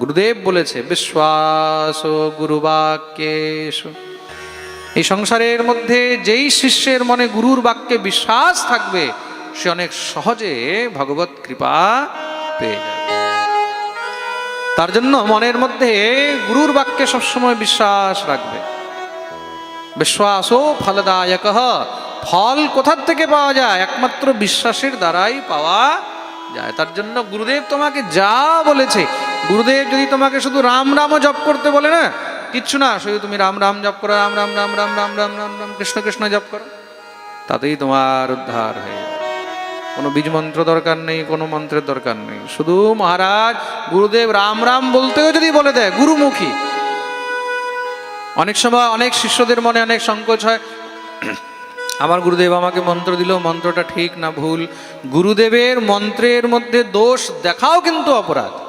গুরুদেব বলেছে, বিশ্বাস গুরুবাক্যেশ এই সংসারের মধ্যে যেই শিষ্যের মনে গুরুর বাক্যে বিশ্বাস থাকবে, সে অনেক সহজে ভগবত কৃপা পেয়ে যাবে। তার জন্য মনের মধ্যে গুরুর বাক্যে সবসময় বিশ্বাস রাখবে। বিশ্বাস ও ফলদায়ক, ফল কোথার থেকে পাওয়া যায়? একমাত্র বিশ্বাসের দ্বারাই পাওয়া যায়। তার জন্য গুরুদেব তোমাকে যা বলেছে, গুরুদেব যদি তোমাকে শুধু রাম রামও জপ করতে বলে না, কিচ্ছু না, শুধু তুমি রাম রাম জপ করো, রাম রাম রাম রাম রাম রাম রাম রাম কৃষ্ণ কৃষ্ণ জপ করো, তাতেই তোমার উদ্ধার হয়ে কোনো বীজ মন্ত্র দরকার নেই, কোনো মন্ত্রের দরকার নেই। শুধু মহারাজ, গুরুদেব রাম রাম বলতেও যদি বলে দেয়, গুরুমুখী। অনেক সময় অনেক শিষ্যদের মনে অনেক সংকোচ হয়। আমার গুরুদেব আমাকে মন্ত্র দিল, মন্ত্রটা ঠিক না ভুল। গুরুদেবের মন্ত্রের মধ্যে দোষ দেখাও কিন্তু অপরাধ।